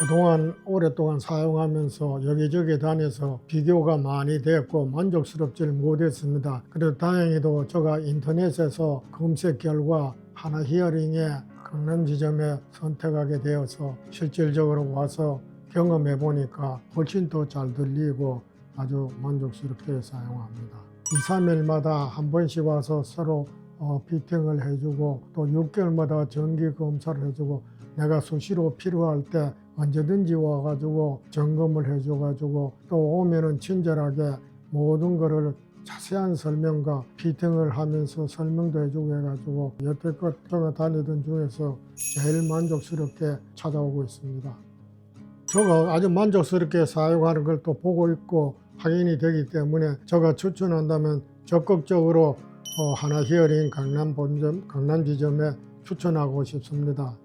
그동안 오랫동안 사용하면서 여기저기 다녀서 비교가 많이 됐고 만족스럽지를 못했습니다. 그래도 다행히도 제가 인터넷에서 검색 결과 하나 히어링의 강남 지점에 선택하게 되어서 실질적으로 와서 경험해 보니까 훨씬 더 잘 들리고 아주 만족스럽게 사용합니다. 2, 3일마다 한 번씩 와서 서로 어, 피팅을 해주고 또 6개월마다 정기 검사를 해주고 내가 수시로 필요할 때 언제든지 와가지고 점검을 해줘가지고 또 오면은 친절하게 모든 거를 자세한 설명과 피팅을 하면서 설명도 해주고 해가지고 여태껏 제가 다니던 중에서 제일 만족스럽게 찾아오고 있습니다. 제가 아주 만족스럽게 사용하는 걸 또 보고 있고 확인이 되기 때문에 제가 추천한다면 적극적으로 어, 하나 히어링 강남 본점 강남 지점에 추천하고 싶습니다.